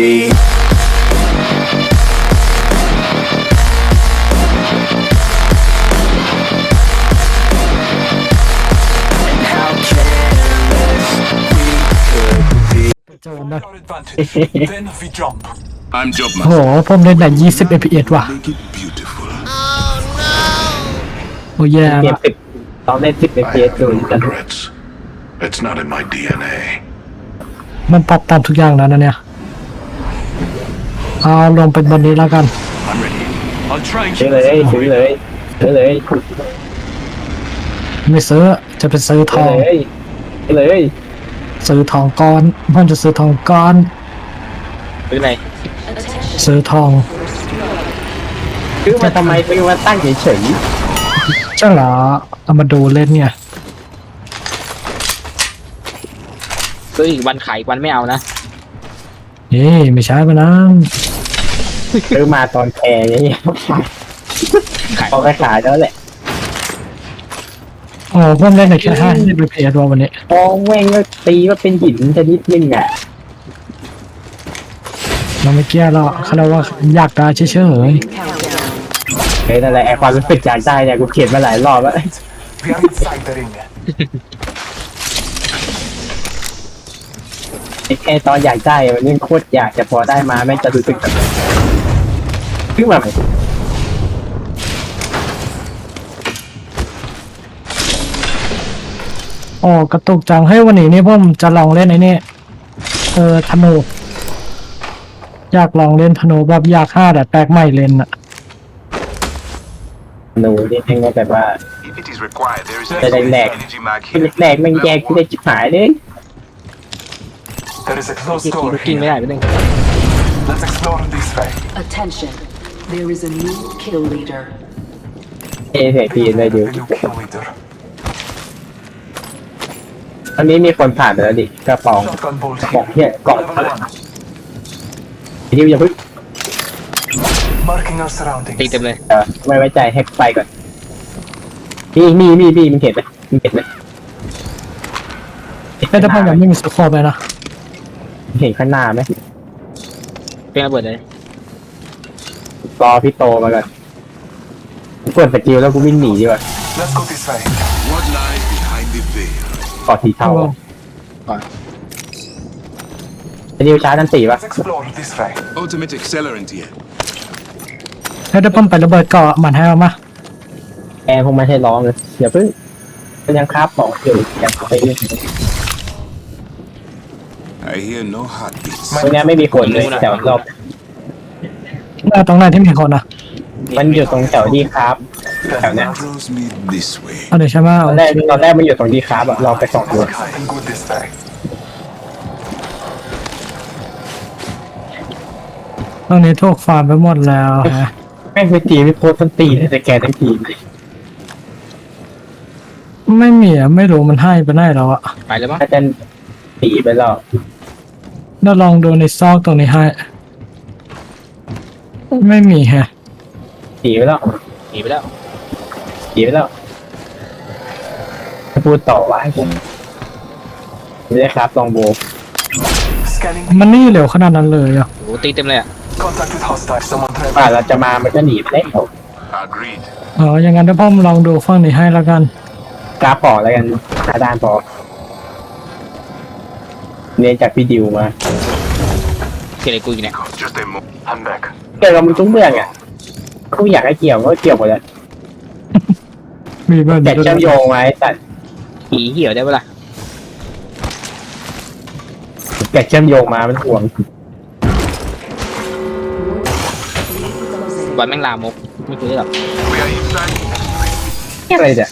be. And how careless we could be. โจนนะ Our advantage. then we jump. I'm job โอ้โห master. ผมเล่นแต่20 fps ว่ะ Make it beautiful. โอ้แย่เกมละสิบตอนเล่นสิบ I fps have ดู no กัน regrets. It's not in my DNA. มันปรับตามทุกอย่างแล้วนะเนี่ย เอาลงเป็นบนนี้แล้วกัน I'm ready. I'll try and ซื้อ keep เลย this ซื้อ moving. เลยซื้อเลยไม่ซื้อจะเป็นซื้อทซื้ออง เลยซื้อเลยซื้อทองก้อนมันจะซื้อทองก้อน ซื้ออะไรซื้อทองซื้อมาทำไมซื้อมาตั้งเฉยใช่เหรอเอามาดูเล่นเนี่ยซื้ออีกวันขายอีกวันไม่เอานะเอ้ยไม่ใช่ปะนะๆ ซื้อมาตอนแพงอย่างเงี้ยขายพอไปขายแล้วแหละโอ้ผมเล่นในแค่ห้าที่ไปเพจวันนี้พอแม่งก็ตีว่าเป็นหินชนิดนึงอะเราไม่เกี่ยวหรอกเขาเรียกว่าอยากได้เฉยเฮ้ยนั่นแหละไอความรู้สึกอยากได้เนี่ยกูเขียนมาหลายรอบแล้ว We are inside the ring. ไอ้แค่ตอนอยากได้มันยังโคตรอยากจะพอได้มาแม่งจะรู้สึกแบบ ขึ้นมาไหมๆโอ้กระตุกจังให้ยวันนี้นี่ผมจะลองเล่นไอ้นี่เออธนูอยากลองเล่นธนูแบบอยากห้าแต่แปลกใหม่เล่นอะหนูนี่เองก็แบบว่า If it is required, there is They a don't lag. energy mag เป็น here. แรกๆแม่งแยกกูได้ชิบหายเลย There is a closed กิน door กินไม่ here. ได้ไม่ต้อง Let's explore this way. Attention. There is a new kill leader. เอเสียทีเลยดิ The new kill leader. ตอนนี้มีคนผ่านไปแล้วดิกระป๋อง Shotgun bolt กระป๋อง here. เนี่ยกล่อง Level one. ที่อย่าเพิ่ง Marking our surroundings. ตีเต็มเลย เออไม่ไว้ใจแฮกไปก่อนมีมีมีมีมึงเห็นไหมมึงเห็นไหมแต่ถ้าผมยังไม่มีสโคปเลยนะ เห็นข้างหน้าไหมเป็นระเบิดเลย รอพี่โตมาก่อนกูเปิดสกิลแล้วกูวิ่งหนีดีกว่า Let's go this way. What lies behind the veil? กอดสีเทาไอ้ดิวชาร์จนันตีปะ Let's explore this way. Ultimate accelerant here. แล้วถ้าผมไประเบิดเกาะมันให้เอามาแอร์คงไม่ให้ร้องเลยอย่าเพิ่งมันยังคราบของอยู่ยังไปเรื่อย I hear no heartbeats. ตรงเนี้ยไม่มีคนเลยแถวรอบ หน้าตรงไหนที่มีคนอะมันอยู่ตรงแถวที่ครับแถวเนี้ย Draws me this way. เอาเดี๋ยวใช่ไหมตเอาอนแรกตอนแรกมันอยู่ตรงที่ครับอะเราไปสองตัว Something good this way. ตรงนี้ถูกฟาร์มไปหมดแล้วฮะแม่งไปตีไม่โพสต์ต้นตีเลยแต่แกทั้งทีมไม่มีอะไม่รู้มันให้ไปไหนแล้วอะไปแล้วมั้งถ้าจะตีไปแล้วเราลองดูในซอกตรงนี้ให้ ไม่มีแฮะตีไปแล้วหนีไปแล้วตีไปแล้วถ้าพูดต่อว่าให้ผมไม่ได้ครับลองโบ Scanning. มันนี่เร็วขนาดนั้นเลยอะโอ้โหตีเต็มเลยอะ Contact with hostile. Someone try. ว่าเราจะมามันก็หนีไปแล้ว Agreed. อ๋ออย่างนั้นเดี๋ยวผมลองดูฝั่งนี้ให้แล้วกันกราฟปอแล้วกันหาด้านปอเรียนจากพี่ดิวมา เกี่ยวอะไรกูอยู่เนี่ย Just a moment. I'm back. เกี่ยวกับมึงทุกเรื่องอะกูอยากให้เกี่ยวก็เกี่ยวหมดแล้วมีเบอร์แต่เชื่อมโยงไว้แต่ผีเหี่ยวได้ปะล่ะแต่เชื่อมโยงมามันห่วงวันแม่งลามกไม่คุยหรอก We are inside. อะไรเนี่ย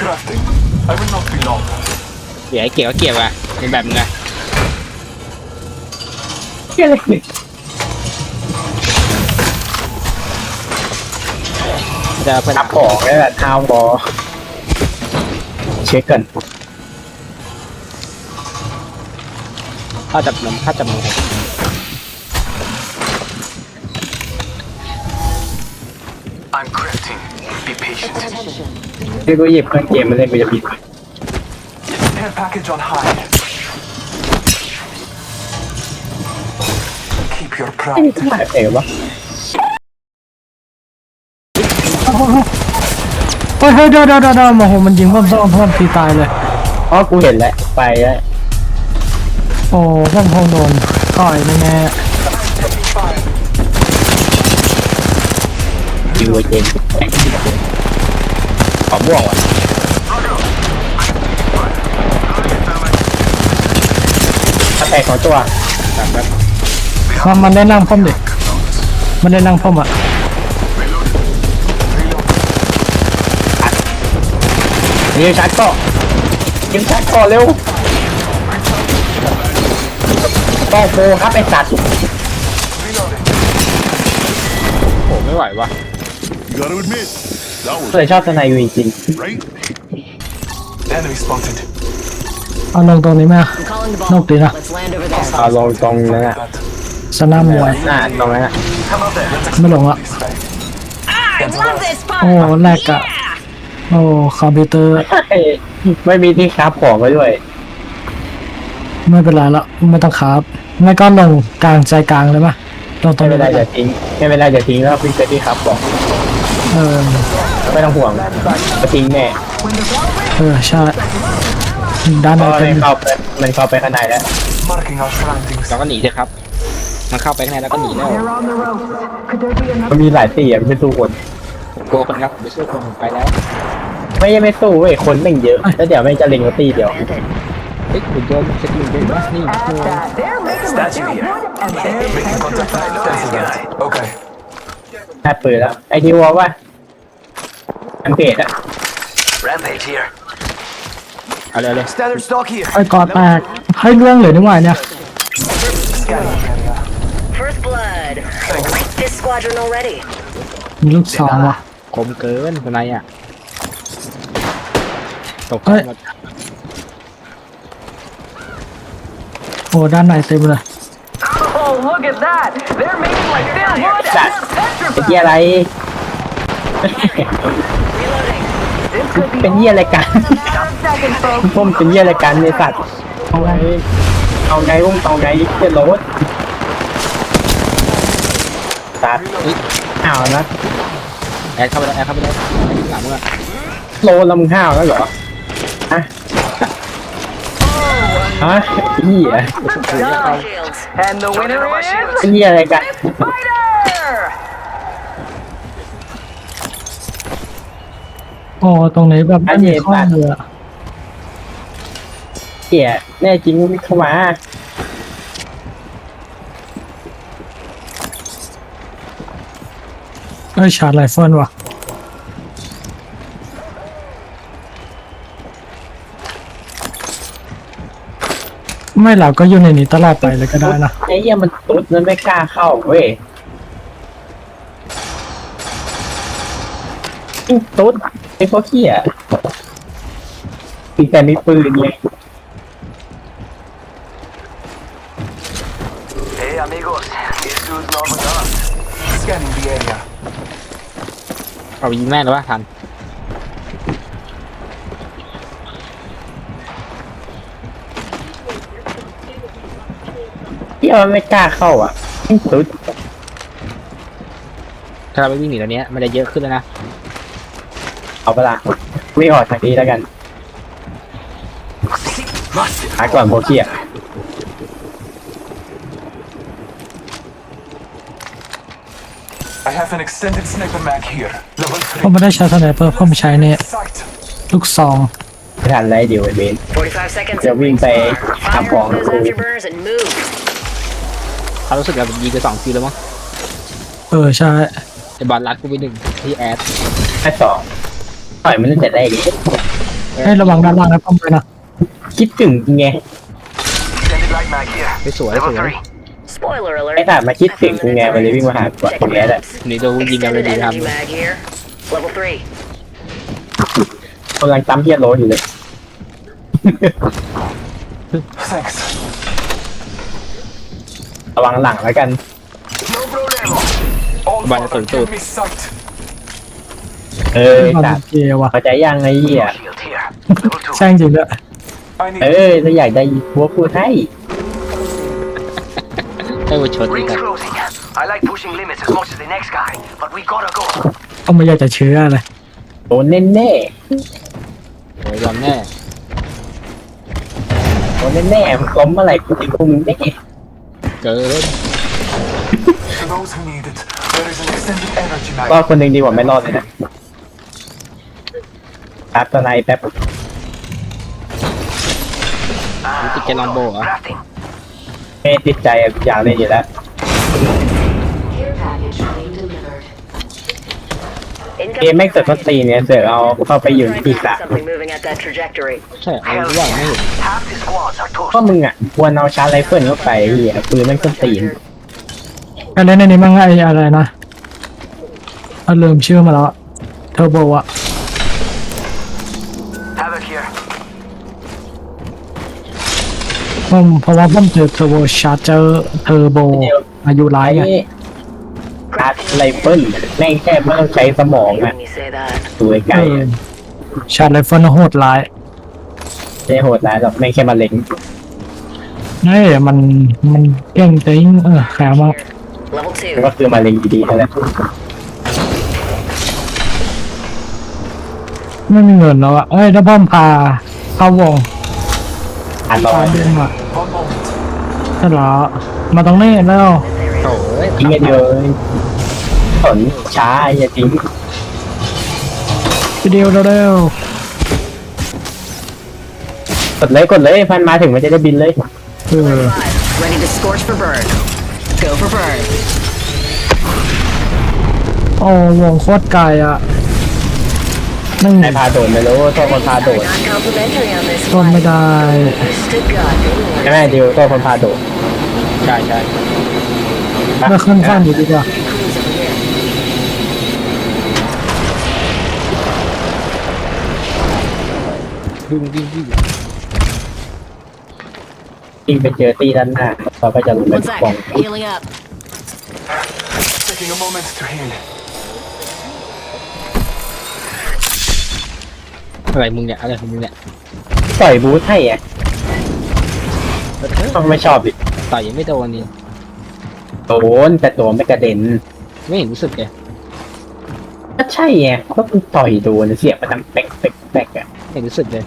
Crafting. I will not be long. เดี๋ยวไอ้เกี่ยวก็เกี่ยวอะเป็นแบบมึงไงอะไรเนี่ย จะเพื่อนทับของนี่แหละทาวบอเช็คกันถ้าจับนมถ้าจับนม I'm crafting. Be patient. Attention. ที่กูหยิบเครื่องเกมมาเล่นกูจะบิด Care package on high. ไม่มี cried. ท่าเอ๋วะ เฮ้ยเฮ้ยเดี๋ยวเดี๋ยวเดี๋ยวเดี๋ยวโอ้โหมันยิงพ่อมซ้อนพ่อมทีตายเลย อ๋อกูเห็นแล้วไปแล้วโอ้พ่อมพงโดนต่อยแน่ยิงไว้เจนขอม่วงว่ะถ้าแตกของตัว ๆมันมันได้นั่งพ่อมดิมันได้นั่งพ่อมอะ ยิงชาร์จก่อนยิงชาร์จก่อนเร็วต้องโฟครับไอสัตว์โอ้ไม่ไหววะ You gotta admit, that เคย was ชอบสไนยูจริง right. Enemy spotted. เอาลงตรงนี้ไหม I'm calling the Nốc ball. tí nào. Let's land over there. เอาลงตรงนั้นอะ That. สนามมวยหน้าตรงนั้นอะ Come out there. Let's ไม่ลงอะ this way. I love this โอ้แลกอะ โอ้คอมพิวเตอร์ ไม่มีที่คราฟของไว้ด้วย ไม่เป็นไรละไม่ต้องครับ ไม่ก็ลงกลางใจกลางเลยปะลงตรไม่งเป็นนี้ไรเดี๋ยวทิ้ง ไม่เป็นไรเดี๋ยวทิ้งแล้วพิงเซที่คราฟของเออ ไม่ต้องห่วงก็ทิ้งแน่เออใช่ด้านเพในราะว่าเป็มันนเข้าไปมันเข้าไปข้างในแล้ว Marking our surroundings. เราก็หนีเถอะครับ มันเข้าไปข้างในแล้วก็หนีแล้วมันมีหลายตีอะไม่ใช่สู้คนผมกลัวคนครับไปช่วยคนผมไปแล้ว ไม่ยังไม่สู้เว้ยคนแม่งเยอะแล้วเดี๋ยวแม่งจะเล็งเราตีเดียว เฮ้ยคุณโดนสกิลเยอะนะนี่โอ้ Statue here. Making contact. Cancel that. Okay. แค่ปืนแล้ว ไอที่ว่าว่าอันเพจอะ Rampage here. เอาเลยเลย Standard stock here. ไอ้กอแตกให้เรื่องเลยนี่หว่าเนี่ย Scanning area. First blood. Like this squadron already. มีลูกสองว่ะ คมเกินคนไหนอะ ตกเฮ้ยหมดโอ้ด้านในเต็มเลย Oh, look at that! They're making like thin wood สัต and ว์ they're ไอ้ petrified! เหี้ยอะไร Reloading. This could be เป็นเหี้ยอะไรกัน matter of seconds, folks. พวกมนเป็นเหี้ยอะไรกันในสัตว์เอาไงเอาไงพวกมึงเอาไงเหี้ยโรสสัตว์อ้าวนะแอดเข้าไปแล้วแอดเข้าไปแล้วหลังมึงอะโลแล้วมึงห้าวแล้วเหรอ ฮะฮะเหี้ย Double shields. And the winner is... เป็นเหี้ยอะไรกัน Fighter! โอ้ตรงนี้แบบไม่มีข้อเลยอะเหี้ยแน่จริงมึงเข้ามาเอ้ยชาร์จไรเฟิลว่ะ ไม่เราก็อยู่ในนี้ตลอดไปเลยก็ได้นะไอ้เหี้ยมันตุ๊ดมันไม่กล้าเข้าเว้ยยิ่งตุ๊ดไอ้พวกเหี้ยมีแต่มีปืนไง Hey amigos. This dude's not with us. Scanning the area. เอายิงแม่งเลยวะทัน เหี้ยมันไม่กล้าเข้าอะยิ่งตุ๊ดถ้าเราไปวิ่งหนีตอนเนี้ยมันจะเยอะขึ้นแล้วนะเอาเวลาวิ่งออกทางนี้แล้วกันหาก่อนโบเกีย I have an extended sniper mag here. Level ผม 3. ไม่ได้ใช้สไนเปอร์ผมใช้เนี่ย Sight. ลูกซองไม่ทันไรเดี๋ยวไอ้เบน45 seconds. Giờ of Win ring tay spot. thăm Fire bọn on those tôi. afterburners and move. เขารู้สึกเรายิงไปสองคิวแล้วมั้งเออใช่ไอ้บอลรัดกูไปหนึ่งที่แอดแค่สองต่อยมันตั้งแต่แรกเลยให้ระวังด้านล่างนะผมไปนะคิดถึงไง Extended light mag here. ไม่สวยสวย Spoiler ไอ้ alert. ตามาคิดถึงกูไงมันเลยวิ่งมาหากู Check ตรงนี้แหละ maps. นี่โดนยิงกันเลย Extended ดีครับ energy mag here. Level 3. กำลังตั้มเฮียโรอยู่เลย Thanks. ระวังหลังแล้วกัน No problemo. All Vale, forward. soltó. Give me sight. เออความจัดเกย์ว่ะเข้าใจยังไงเหี้ย Shield here. Level 2. แซงจริงด้วย I need เออถ้าอยากได้หัวพูดให้ให้วัวชนดี rings ครับ closing. like pushing limits as much as the next guy, but we gotta go. ก็ไม่อยากจะเชื่อเลยโดนแน่แน่โอ้ยบอลแน่ๆโดนแน่แน่ๆมึงล้มเมื่อไหร่กูติดพวกมึงแน่ เกิน For those who need it, there is an extended energy ก็ mag. คนหนึ่งดีกว่าไม่รอดเลยนะครับตอนไหนแป๊บ รู้ติดแกลองโบเหรอ Crafting. ไม่ติดใจอะอยากเล่นอยู่แล้ว เกมแม่งเสือกต้นตีนเนี่ยเสือกเอาเข้าไปอยู่ที่สาม Something moving at that trajectory. ใช่เอารู้ว่าไม่เห็น Half the squads are ก็ toast. มึงอะควรเอาชาร์จไรเฟิลเข้าไปเหี้ยปืนแม่งต้นตีนไปเล่นในนี้มั่งไอ้อะไรนะเอาลืมชื่อมาแล้วเทอร์โบอะ Havoc here. ผมเพราะว่าผมเจอเทอร์โบชาร์เจอร์เทอร์โบอายุร้ายไอ้ไง ชาร์จไรเฟิลแม่งแค่ไม่ต้องใช้สมองอะ When you say that. ดูไกลเออชาร์จไรเฟิลโหดร้ายๆไม่โหดร้ายหรอกแม่งแค่มาเล็งเอ้ยมันมันเก่งจริงเออแข็งมาก Level มัน two. ก็คือมาเล็งดีๆนั่นแหละไม่มีเงินแล้วอะเอ้ยถ้าพ่อมพาเข้าวงอันต่อพาไปเดินมา One moment. ใช่แล้วมาตรงนี้แล้ว โอ้ยทิ้งกันเยอะสนช้าอย่าทิ้งวิดีโอเร็วกดเลยกดเลยพันมาถึงมันจะได้บินเลยๆเออ Five. Ready to scorch for bird. Go for bird. โอ้วงโคตรไกลอะนั่งใครพาโดดไม่รู้โทษคนพาโดด Not complimentary on this ต้นไม่ flight. ได้ Just to God. ใช่ไหมดิวโทษคนพาโดดใช่ใช่เมื่อขึ้นข้างอยู่ดีกว่า Cruise over here. วิ่งวิ่งวิ่งยิงไปเจอตีด้านหน้าเราก็จะลงไป One กล่อง Healing up. Taking a moment to heal. อะไรมึงเนี่ยอะไรของมึงเนี่ยปล่อยบูทให้อะต้องไม่ชอบดิต่อยยังไม่โดนนี่ โดนแต่ตัวไม่กระเด็น ไม่เห็นรู้สึกเลยก็ใช่ไงก็คือต่อยโดนเสียบมาทำแปกแปกแปกอะไม่เห็นรู้สึกเลย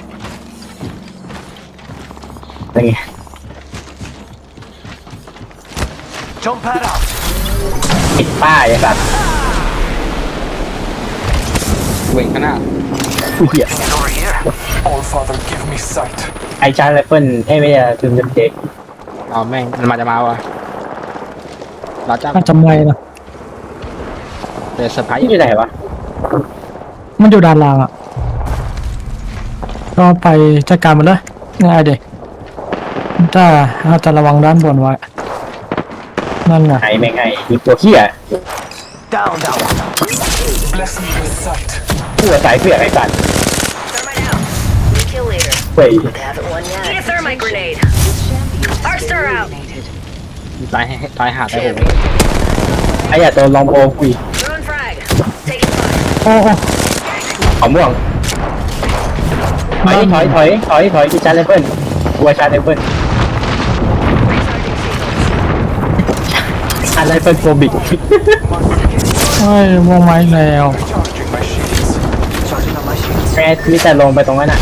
อะไรเงี้ย Jump pad out. ปิดป้ายไอ้สัตว์เวงขนาดอุ้ยเหี้ย It's over here. All Father, give me sight. ไอชาร์จไรเฟิลเอ้ยไม่ใช่จุนเด็ก เอาแม่งมันมาจะมาวะ เราจะน่าจะไม่นะเจอเซอร์ไพรส์ที่อยู่ไหนวะมันอยู่ด้านล่างอะก็ไปจัดการมันเลยง่ายเด็แต่อาจจะระวังด้านบนไว้ นั่นไงไหนแม่งไงมีตัวเขี้ย Down, down. Bless me with sight. หัวสายเสือกไอ้สัตว์ Thermite out. New kill leader. เว้ย Haven't won yet. Need a thermite grenade. Arster out. ตายให้ตายหาตายโหงไอ้อย่าโดนลองโอคุย Throwing frag. Taking fire. โอ้โอ้ขอม่วงถอยถอยถอยถอยถอยที่ชาร์จไรเฟิลหัวชาร์จไรเฟิล Recharging shields. ชาร์จไรเฟิลโฟบิกเฮ้ยวงไม้แล้ว Charging my shields. Charging on my shields. แม่มีแต่ลงไปตรงนั้นอะ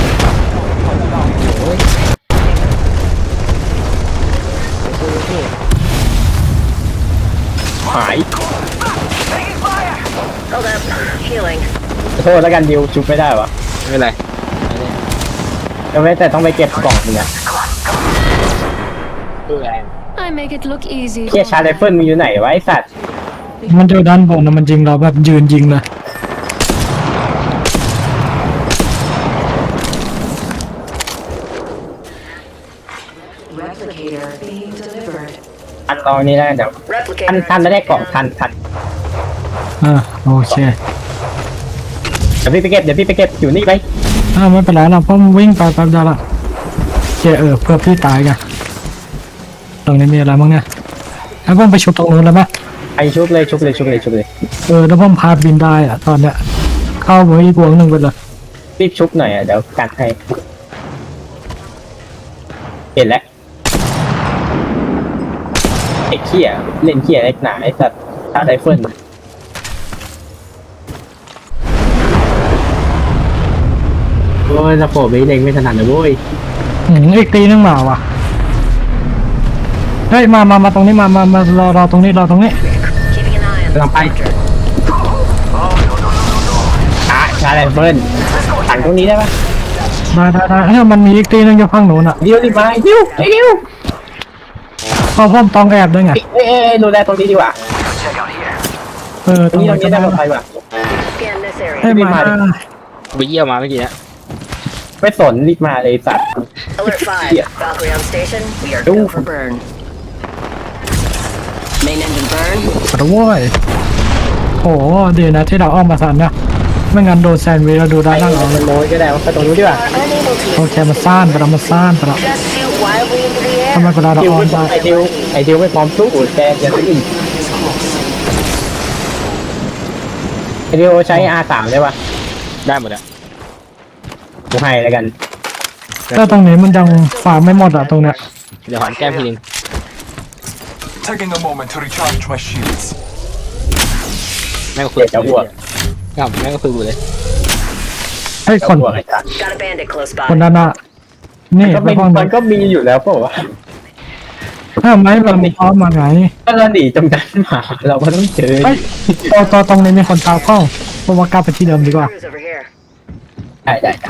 หาย Taking fire. Hold up. Healing. ขอโทษแล้วกันดิวชุบไม่ได้วะไม่เป็นไรก็ไม่แต่ต้องไปเก็บกล่องนึงอะเออแรง I make it look easy. เคียชาร์จไรเฟิลมึงอยู่ไหนวะไอสัตว์มันอยู่ด้านบนนะมันยิงเราแบบยืนยิงเลย Replicator being delivered. ทันตอนนี้แล้วกันเดี๋ยวทัน Replicator. ทันไม่ได้กล่องทันทันอ่าโอเคเดี๋ยวพี่ไปเก็บเดี๋ยวพี่ไปเก็บอยู่นี่ไปอ่าไม่เป็นไรเราพ่อมวิ่งไปแป๊บเดียวละเจเออเพื่อพี่ตายกันตรงนี้มีอะไรบ้างเนี่ยให้พ่อมไปชุบตรงนู้นแล้วไหมไอชุบเลยชุบเลยชุบเลยชุบเลยเออแล้วพ่อมพาบินได้อะตอนเนี้ยเข้าไว้อีกวงหนึ่งไปเลยรีบชุบหน่อยอะเดี๋ยวกันให้เห็นแล้ว ไอ้เขี้ยเล่นเขี้ยเล็กหนาไอ้สัตว์ชาร์จไรเฟิลโอ้ยสะโพกไม่เล็งไม่ถนัดเลยโว้ยอืมอีกตีนึงมาว่ะเฮ้ยมามามาตรงนี้มามามารอรอตรงนี้รอตรงนี้ Keeping an eye on กำลังไปอะชาร์จไรเฟิลถังตรงนี้ได้ปะได้ได้ได้เฮ้ยมันมีอีกตีนึงอยู่ข้างหนูน่ะเดิวรีบมาไอ้ดิวไอ้ดิว เพราะพ่อมต้องแอบด้วยไง เอ้ยเอ้ยเอ้ยดูแลตรงนี้ดีกว่า Check out here. เออตรงนี้ตรงนี้ได้ปลอดภัยกว่า Scan this ให้ area. มามาดิไปเยี่ยมมาเมื่อกี้เนี่ยไม่สนรีบมาเลยสัตว์ Alert 5. Yeah. Valkyrie on station. We are Ooh. go for burn. Main engine burn. ขอโทษเว้ยโอ้ดีนะที่เราอ้อมมาทันนะไม่งั้นโดนแซนด์วิชเราดูได้ไอ้นั่งเอามันโรยก็ได้ว่าไปตรงนู้นดีกว่า Are unable to โอเคมาซ่านไปแล้วมาซ่านไปแล้ว just shoot wildly into the ทำไม air. เวลาเราดิวอ้อไม่มพร้อได้มไอดิวไอดิวไม่พร้อมสู้แกจะขึ้นไอดิวใช้ R3 ได้ปะได้หมดอะกูให้แล้วกันถ้าตรงนี้มันยังฝาไม่หมดอะตรงเนี้ยเดี๋ยวหอนแก้มทีนึง Taking a moment to recharge my shields. แม่งก็คุยเดี๋ยวจะอ้วกครับแม่งก็คุยกูเลยเฮ้ยคนอ้วกไอ้สัตว์ Got a bandit close คน by. นั้นอะ นี่ก็ไปมีห้องมันั้นนก็มีอยู่แล้วเปล่าวะถ้าไม่เราไม่พร้อมมาไงถ้าเราหนีจำกันหมาเราก็ต้องเจอเฮ้ยตอตอตรงนี้มีคนตามกล้องเพราะว่ากลับไปที่เดิมดีกว่า Cruise over here. ได้ได้ได้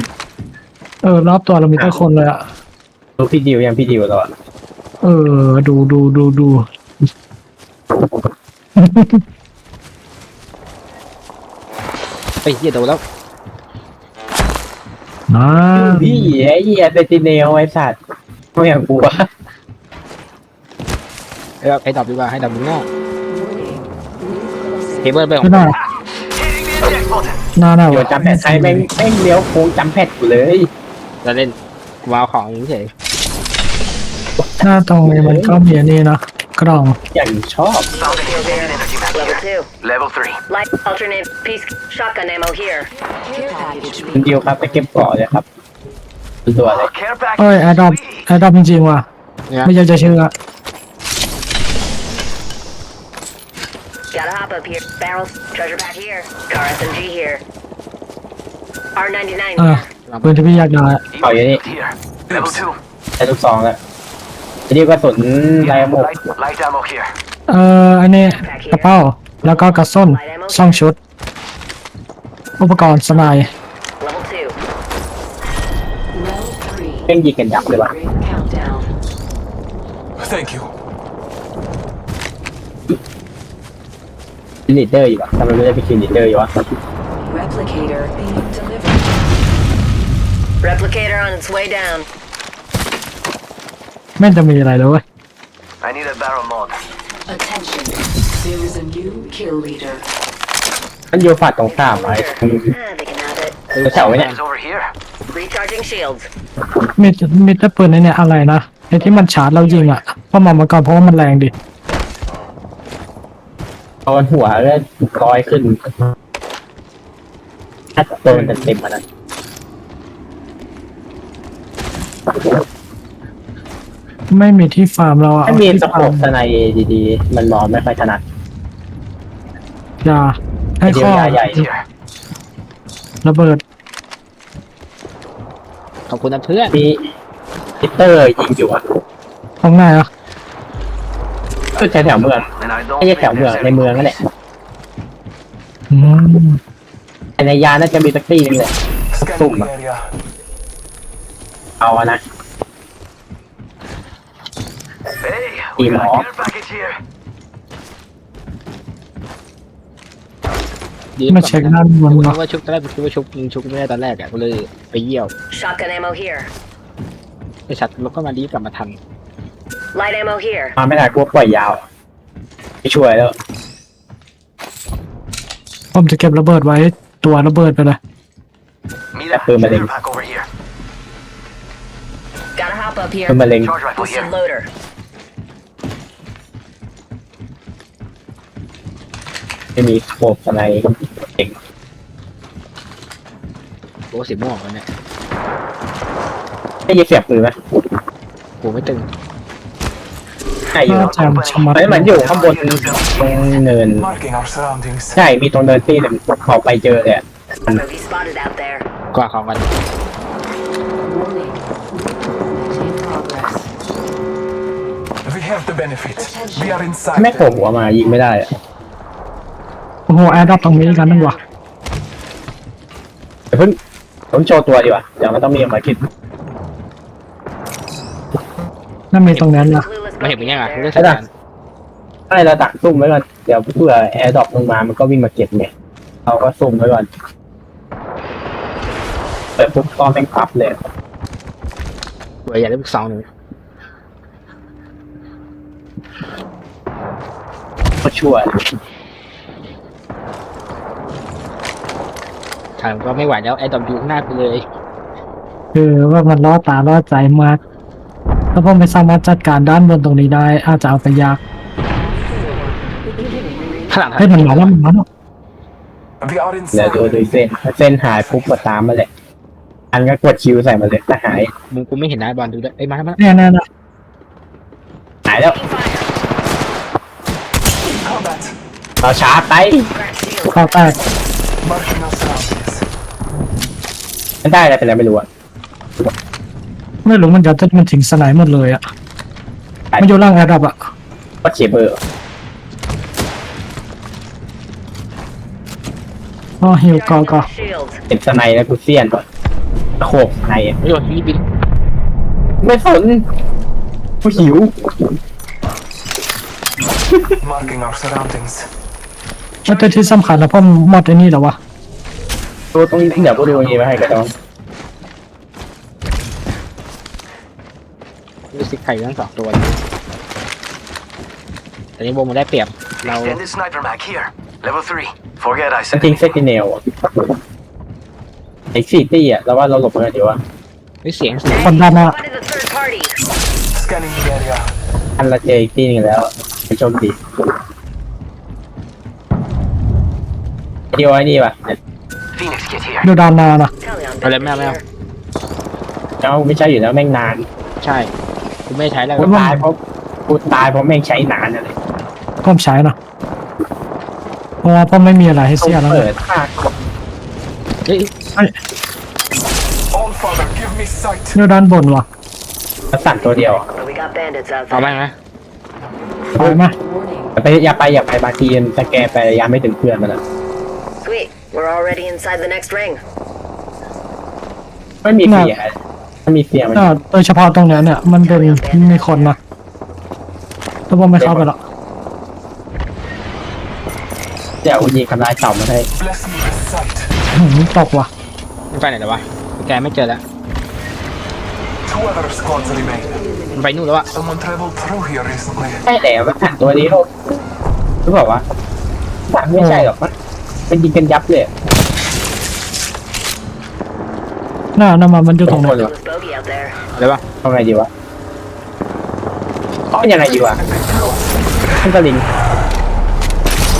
เออรอบตัวเรามีแค่คนเลยอะดูพี่ดิวยังพี่ดิวเราอะเออ ดูดูดูดูไปเยี่ยโดนแล้วนะ พี่ไอ้เหี้ยเซติเนลไอ้สัตว์ไม่อยากกลัวเออให้ดับดีกว่าให้ดับมึงหน้าเคเบิลไปของไม่น่า Hitting the eject button. น่าหน้าเดี๋ยวจำแพทใช้แม่งแม่งเลี้ยวโค้งจำแพทกูเลยจะเล่นวาวของเฉยหน้าตรงนี้มันก็มีอันนี้นะกล่องอย่างชอบ Found an extended energy mag Level here. 2. Level 3. Light alternate piece shotgun ammo here. คุณดิวครับไปเก็บเกาะเลยครับ ดูตัวเลย Care package. เอ้ยแอดดอปแอดดอปจริงๆว่ะ เนี่ยไม่อยากจะเชื่อ Gotta hop up here. Barrels. Treasure pack here. Car SMG here. R99 อะ here. ปืนที่พี่อยากได้อะ Oh, yeah, Equipment here. Level 2. ใช้ลูกซองแล้วไอ้ดิวก็สนลายหมก Light, light ammo here. เอ่ออันนี้กระเป๋า แล้วก็กระส้นสองชุด อุปกรณ์สไนด์ 2. เพ่งยิงกันยับเลยวะ Thank you. คินลีดเดอร์อยู่วะทำไมไม่ได้ไปคินลีดเดอร์อยู่วะ Replicator being delivered. Replicator on its way down. ไม่จะมีอะไรเลยเว้ย I need a barrel mod. Attention. There is a new kill leader. มันอยู่ฝัดตรงข้ามไอ้ Ah, they can have it. แถวไว้เนี่ย It's over here. Recharging shields. มีมีแต่ปืนในเนี่ยอะไรนะไอ้ที่มันชาร์จเรายิงอะเพราะมันมาก่อนเพราะว่ามันแรงดิตอนหัวก็ลอยขึ้นถ้าโดนเต็มๆมันนะไม่มีที่ฟาร์มเราอะถ้ามีที่สะโพฟาร์กสไนดีๆ มันมองไม่ค่อยถนัดยาให้เดียข้วอยาใหญ่ Here. ระเบิด ขอบคุณนะเพื่อนมีฮิตเตอร์ยิงอยู่อะตรงไหนอะก็แถวแถวเมือง And I don't ไม่ใช่ think แถวเมือง there's ใน any เมืองนั่นแหละอืมแต่ในยานน่าจะมีสักตีนึงเลย Scanning the area. เอาอะนะ Hey, we Team got a off. care package here. ดีมาเช็คด้านบนกูนึเนาะกว่าชุบตอนแรกกูคิดว่าชุบมึงชุบไม่ได้ตอนแรกอะกูเลยไปเยี่ยว Shotgun ammo here. ไปชัดแล้วก็มารีบกลับมาทัน Light ammo here. มาไม่ได้กลัวปล่อยยาวไม่ช่วยแล้วผมจะเก็บระเบิดไว้ตัวระเบิดไปเลย Mira, Put 'em in. treasure pack over here. Gotta hop up here. มันมาเล็ง Charge rifle Boosted here. loader. ไม่มีสะโพกสไนเก่ง โอ้สีม่วงแล้วเนี่ยได้ยินเสียงปืนไหมกูไม่ตึงใช่อยู่น่าจะชะมัดเฮ้ยมันอยู่ข้างบนตรงเนิน Marking our surroundings. ใช่มีตรงเนินที่เนี่ยออกไปเจอเลยอะ Bogey spotted out there. กว่าของกัน We have the benefit. We are inside. ไม่โผล่หัวมายิงไม่ได้อะโอ้โหแอร์ดรอปตรงนี้กันนึงวะเดี๋ยวเพิ่ง ผมโชว์ตัวดีกว่าเดี๋ยวมันต้องมีออกมาคิดนั่นมีตรงนั้นนะ Clueless ไม่เห็นมึงยังอะเรื่องใช่สัญปะญาณให้เราดักซุ่มไว้ก่อนเดี๋ยวเพื่อแอร์ดรอปลงมามันก็วิ่งมาเก็บไงเราก็ซุ่มไว้ก่อนเปิดปุ๊บก็แม่งปั๊บเลยเบื่ออยากได้ลูกสองหนึ่งก็ชั่วเลย ทางก็ไม่ไหวแล้วไอ้ดอมอยู่ข้างหน้ากูเลยคือว่ามันล่อตาล่อใจมาก ถ้าผมไม่สามารถจัดการด้านบนตรงนี้ได้ อาจจะเอาไปยากข้างหลังให้ยมันมาแล้วมันมาแล้ว We are เดี๋ยว inside. ดูดูเส้นถ้าเส้นหายปุ๊บก็ตามมาเลย อันก็กดคิวใส่มาเลยถ้าหาย มึงกูไม่เห็นนะบอลดูด้วยไอ้ยมาแล้วมาแล้วเนี่ยเนี่ยเนี่ยหายแล้ว Combat. เราช้าไป crack shield. เข้าแตก Marking our surroundings. ไม่ได้อะไรเป็นอะไรไม่รู้อะไม่รู้มันจะมันถึงสไนด์หมดเลยอะมันอยู่ล่างแอร์ดรอปอะก็เคเบิลอ๋อฮิวกอ Charging กอ up shield. เห็นสไนแล้วกูเซียนก่อนตะโขบในอะไม่โดนที่บินไม่สนกูหิว Marking our surroundings. แล้วแต่ที่สำคัญนะพ่อมอดไอ้นี่เหรอวะ ตัวตรงนี้เดี๋ยวกูดูนี้มาให้กันน้องรู้สึกไข่ทั้งสองตัวเลยแต่นี้วงมันได้เปรียบเรา Extended sniper mag here. Level 3. Forget I มัน said ทิ้งเซติเนลอะไอ้สี่ตี้อะเราว่าเราหลบมันกันดีวะเฮ้ยเสียงเสียง คนด้านหน้า Spotted the third party. Scanning the area. อันละเจออีกที่หนึงแล้วไปโชคดีดีวะนี่วะ Phoenix kit here. อยู่ด้านหน้านะ Tell me I'm เอาเลยไม่เอาไม่เอาเอ้าไม่ใช่อยู่แล้วแม่งนานใช่กูไม่ใช้แล้วกูตายเพราะกูตายเพราะแม่งใช้นานอะไรพ่อมใช้นะเพราะว่าพ่อไม่มีอะไรให้เสียแล้วเปิไงดภาคเฮ้ย All father, give me sight. อยู่ด้านบนวะมาสั่นตัวเดียวอะ We got bandits out เอาไหม there. ไหมไปไหมอย่าไปอย่าไปอย่าไปบางทีมันสแกนไประยะไม่ถึงเพื่อนมันอะ Sweet. We're already inside the next ring. ไม่มีเสียถ้ามีเสียมันก็โดยเฉพาะตรงเนี้ยเนี่ยมันเป็นมีคนนะแต่ผมไม่เข้าไปหรอกเดี๋ยวยิงทำลายเต่ามาให้ Bless me with sight. หืมตกว่ะมันไปไหนแล้ววะแกไม่เจอแล้ว Two other squads remain. มันไปนู่นแล้วอะ Someone traveled through here recently. ใช่แล้วมันสั่นตัวนี้หรอกรู้เปล่าวะสั่นไม่ใช่หรอกมัน เป็นยิงกันยับเลยหน้าน้ำมันมันอยู่ตรงไหนคนเหรอ Clueless bogey out there. อะไรวะทำไงดีวะเอายังไงดีวะขึ้นสลิง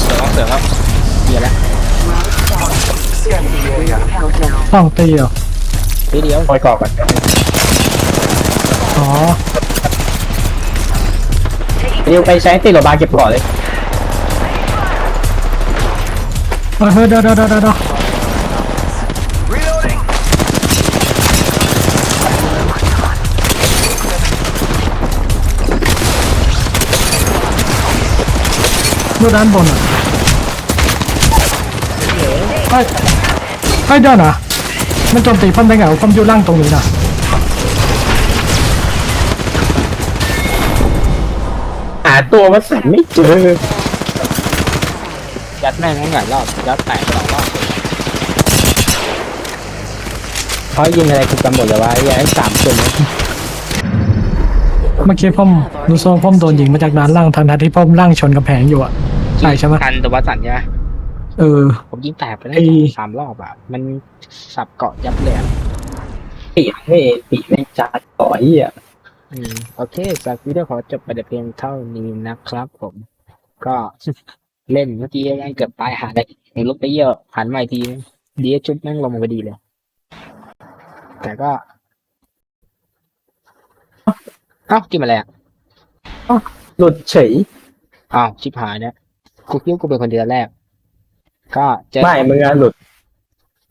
เสือต้องเสือแล้วเบียร์แล้ว Scanning the area. ต้องตีเหรอทีเดียวคอยก่อก่อนอ๋อเร็วไปใช้ตีโรบาเก็บก่อนเลย เฮ้ยเฮ้ยเดี๋ยวเดี๋ยวเดี๋ยวเดี๋ยว Reloading. อยู่ด้านบนอะเฮ้ยเฮ้เดี๋ยวนะมันโจมตีพ่อมได้ไงวะพ่อมอยู่ล่างตรงนี้นะ หาตัวมาสั่นไม่เจอ ยัดแม่งทั้งหลายรอบยัดแตกสองรอบเขายิงอะไรกูจำหมดเลยวะไอ้ไอ้สามคนเนี่ยเมื่อกี้พ่อมรู้สึกว่าพ่อมโดนยิงมาจากด้านล่างทางทันที่พ่อมล่างชนกำแพงอยู่อะ ใช่ใช่ไหมทันตัววัดสันใช่ไหมเออ ผมยิงแตกไปได้ไอ้สามรอบอะ มันสับเกาะยับเลยอะปีให้ปีแม่งจัดต่อยอะอืมโอเคจากวิดีโอขอจบไปแต่เพียงเท่านี้นะครับผม ก็ เล่นเมื่อกี้ยังเกือบตายหาเลยเห็นลุกไปเยอะหันมาอีกทีดีชุดแม่งลงมาพอดีเลย แต่ก็ เอ้ากินมาแล้วหลุดเฉยอ้าวชิบหายเนี่ยกูคิดว่ากูเป็นคนเดียวแรก ก็เจอไม่มึงอะหลุด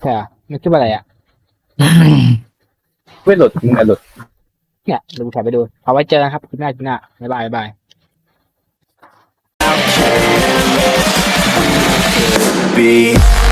ใช่เหรอมันคิดว่าอะไรอะไม่หลุดมึงอะหลุดเนี่ยดูถ่ายไปดูเอาไว้เจอกันครับคลิปหน้าคลิปหน้าบ๊ายบายบ๊ายบาย be